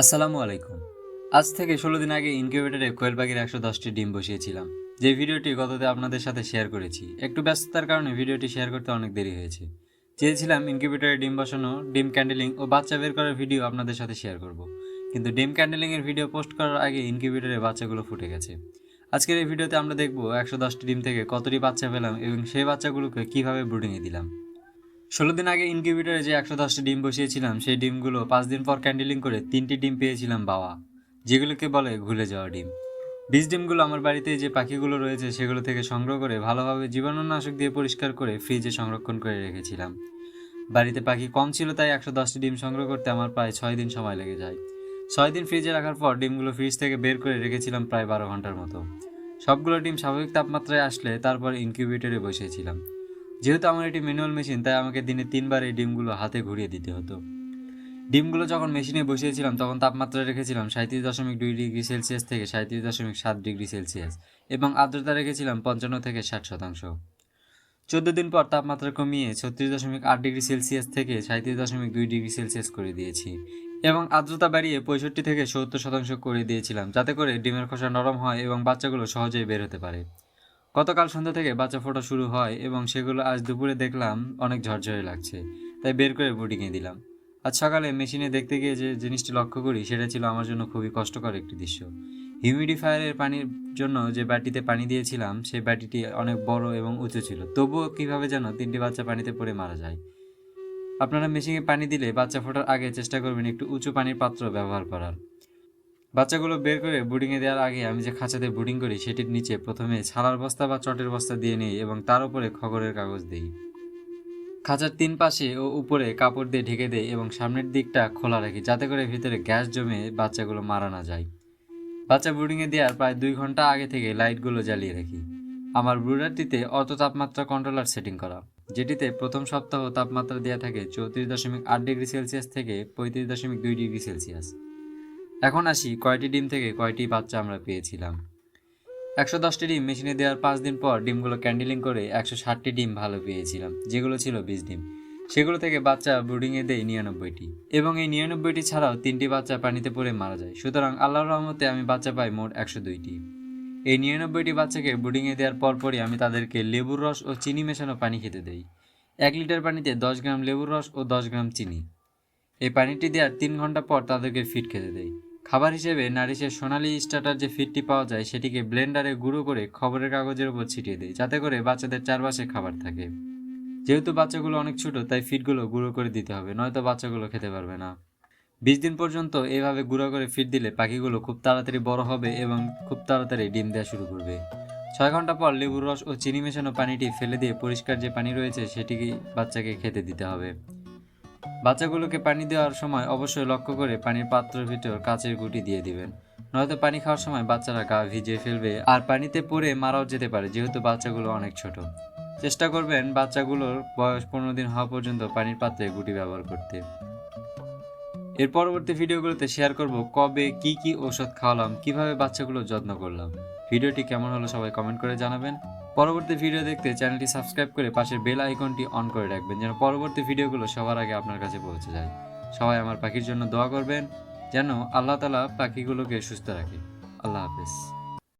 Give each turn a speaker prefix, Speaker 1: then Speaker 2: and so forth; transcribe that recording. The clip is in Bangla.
Speaker 1: আসসালামু আলাইকুম। আজ থেকে ষোলো দিন আগে ইনকিউবেটরে কোয়েল পাখির একশো দশটি ডিম বসিয়েছিলাম। যে ভিডিওটি গততে আপনাদের সাথে শেয়ার করেছি, একটু ব্যস্ততার কারণে ভিডিওটি শেয়ার করতে অনেক দেরি হয়েছে। চেয়েছিলাম ইনকিউবেটরে ডিম বসানো, ডিম ক্যান্ডেলিং ও বাচ্চা বের করার ভিডিও আপনাদের সাথে শেয়ার করব। কিন্তু ডিম ক্যান্ডেলিংয়ের ভিডিও পোস্ট করার আগে ইনকিউবেটরে বাচ্চাগুলো ফুটে গেছে। আজকের এই ভিডিওতে আমরা দেখব একশো দশটি ডিম থেকে কতটি বাচ্চা পেলাম এবং সেই বাচ্চাগুলোকে কীভাবে ব্রুডিংয়ে দিলাম। ষোলো দিন আগে ইনকিউবেটরে যে একশো দশটি ডিম বসিয়েছিলাম, সেই ডিমগুলো পাঁচ দিন পর ক্যান্ডেলিং করে তিনটি ডিম পেয়েছিলাম বাবা, যেগুলোকে বলে ঘুলে যাওয়া ডিম। বীজ ডিমগুলো আমার বাড়িতে যে পাখিগুলো রয়েছে, সেগুলো থেকে সংগ্রহ করে ভালোভাবে জীবাণুনাশক দিয়ে পরিষ্কার করে ফ্রিজে সংরক্ষণ করে রেখেছিলাম। বাড়িতে পাখি কম ছিল, তাই একশো দশটি ডিম সংগ্রহ করতে আমার প্রায় ছয় দিন সময় লেগে যায়। ছয় দিন ফ্রিজে রাখার পর ডিমগুলো ফ্রিজ থেকে বের করে রেখেছিলাম প্রায় বারো ঘণ্টার মতো। সবগুলো ডিম স্বাভাবিক তাপমাত্রায় আসলে তারপর ইনকিউবেটরে বসিয়েছিলাম। যেহেতু আমার এটি ম্যানুয়াল মেশিন তাই আমাকে দিনে তিনবার এই ডিমগুলো হাতে ঘুরিয়ে দিতে হতো। ডিমগুলো যখন মেশিনে বসিয়েছিলাম, তখন তাপমাত্রা রেখেছিলাম সাঁত্রিশ দশমিক দুই ডিগ্রি সেলসিয়াস থেকে সাঁত্রিশ দশমিক সাত ডিগ্রি সেলসিয়াস এবং আর্দ্রতা রেখেছিলাম পঞ্চান্ন থেকে ষাট শতাংশ। চোদ্দ দিন পর তাপমাত্রা কমিয়ে ছত্রিশ দশমিক আট ডিগ্রি সেলসিয়াস থেকে সাঁত্রিশ দশমিক দুই ডিগ্রি সেলসিয়াস করে দিয়েছি এবং আর্দ্রতা বাড়িয়ে পঁয়ষট্টি থেকে সত্তর শতাংশ করে দিয়েছিলাম, যাতে করে ডিমের খোসা নরম হয় এবং বাচ্চাগুলো সহজেই বের হতে পারে। গতকাল সন্ধ্যা থেকে বাচ্চা ফোটা শুরু হয় এবং সেগুলো আজ দুপুরে দেখলাম অনেক ঝরঝরে লাগছে। তাই বের করে বুডিংয়ে দিলাম। আজ সকালে মেশিনে দেখতে গিয়ে যে জিনিসটি লক্ষ্য করি, সেটা ছিল আমার জন্য খুবই কষ্টকর একটি দৃশ্য। হিউমিডিফায়ারের পানির জন্য যে বাটিতে পানি দিয়েছিলাম, সেই বাটিটি অনেক বড় এবং উঁচু ছিল। তবুও কীভাবে যেন তিনটি বাচ্চা পানিতে পড়ে মারা যায়। আপনারা মেশিনে পানি দিলে বাচ্চা ফোটার আগে চেষ্টা করবেন একটু উঁচু পানির পাত্র ব্যবহার করার। বাচ্চাগুলো বের করে বুডিংয়ে দেওয়ার আগে আমি যে খাঁচাতে বুডিং করি সেটির নিচে প্রথমে ছালার বস্তা বা চটের বস্তা দিয়ে নিই এবং তার উপরে খবরের কাগজ দিই। খাঁচার তিন পাশে ও উপরে কাপড় দিয়ে ঢেকে দেই এবং সামনের দিকটা খোলা রাখি যাতে করে ভিতরে গ্যাস জমে বাচ্চাগুলো মারা না যায়। বাচ্চা ব্রুডিংয়ে দেওয়ার প্রায় দুই ঘণ্টা আগে থেকে লাইটগুলো জ্বালিয়ে রাখি। আমার ব্রুডারটিতে অত তাপমাত্রা কন্ট্রোলার সেটিং করা, যেটিতে প্রথম সপ্তাহ তাপমাত্রা দেওয়া থাকে চৌত্রিশ দশমিক আট ডিগ্রি সেলসিয়াস থেকে পঁয়ত্রিশ দশমিক দুই ডিগ্রি সেলসিয়াস। এখন আসি কয়টি ডিম থেকে কয়টি বাচ্চা আমরা পেয়েছিলাম। একশো দশটি ডিম মেশিনে দেওয়ার পাঁচ দিন পর ডিমগুলো ক্যান্ডেলিং করে একশো ষাটটি ডিম ভালো পেয়েছিলাম, যেগুলো ছিল বীজ ডিম। সেগুলো থেকে বাচ্চা ব্রুডিংয়ে দেয় নিরানব্বইটি। এবং এই নিরানব্বইটি ছাড়াও তিনটি বাচ্চা পানিতে পড়ে মারা যায়। সুতরাং আল্লাহর রহমতে আমি বাচ্চা পাই মোট একশো দুইটি। এই নিরানব্বইটি বাচ্চাকে ব্রুডিংয়ে দেওয়ার পরপরই আমি তাদেরকে লেবুর রস ও চিনি মেশানো পানি খেতে দেই। এক লিটার পানিতে দশ গ্রাম লেবুর রস ও দশ গ্রাম চিনি। এই পানিটি দেওয়ার তিন ঘণ্টা পর তাদেরকে ফিট খেতে দেই। খাবার হিসেবে নারিশের সোনালি স্টার্টার যে ফিডটি পাওয়া যায়, সেটিকে ব্লেন্ডারে গুঁড়ো করে খবরের কাগজের উপর ছিটিয়ে দেয়, যাতে করে বাচ্চাদের চারপাশে খাবার থাকে। যেহেতু বাচ্চাগুলো অনেক ছোট, তাই ফিডগুলো গুঁড়ো করে দিতে হবে, নয়তো বাচ্চাগুলো খেতে পারবে না। বিশ দিন পর্যন্ত এভাবে গুঁড়ো করে ফিড দিলে পাখিগুলো খুব তাড়াতাড়ি বড় হবে এবং খুব তাড়াতাড়ি ডিম দেওয়া শুরু করবে। ছয় ঘণ্টা পর লেবুর রস ও চিনি মেশানো পানিটি ফেলে দিয়ে পরিষ্কার যে পানি রয়েছে সেটিকে বাচ্চাকে খেতে দিতে হবে। বাচ্চাগুলোকে পানি দেওয়ার সময় অবশ্যই লক্ষ্য করে পানির পাত্রের ভিতর কাচের গুটি দিয়ে দিবেন। নয়তো পানি খাওয়ার সময় বাচ্চারা গা ভিজিয়ে ফেলবে আর পানিতে পড়ে মারাও যেতে পারে, যেহেতু বাচ্চাগুলো অনেক ছোট। চেষ্টা করবেন বাচ্চাগুলোর বয়স পনেরো দিন হওয়া পর্যন্ত পানির পাত্রে গুটি ব্যবহার করতে। এর পরবর্তী ভিডিওগুলোতে শেয়ার করব কবে কি কি ওষুধ খাওয়ালাম, কীভাবে বাচ্চাগুলোর যত্ন করলাম। ভিডিওটি কেমন হলো সবাই কমেন্ট করে জানাবেন। পরবর্তী ভিডিও দেখতে চ্যানেলটি সাবস্ক্রাইব করে পাশের বেল আইকনটি অন করে রাখবেন, যেন পরবর্তী ভিডিওগুলো সবার আগে আপনার কাছে পৌঁছে যায়। সবাই আমার পাখির জন্য দোয়া করবেন, যেন আল্লাহ তালা পাখিগুলোকে সুস্থ রাখে। আল্লাহ হাফেজ।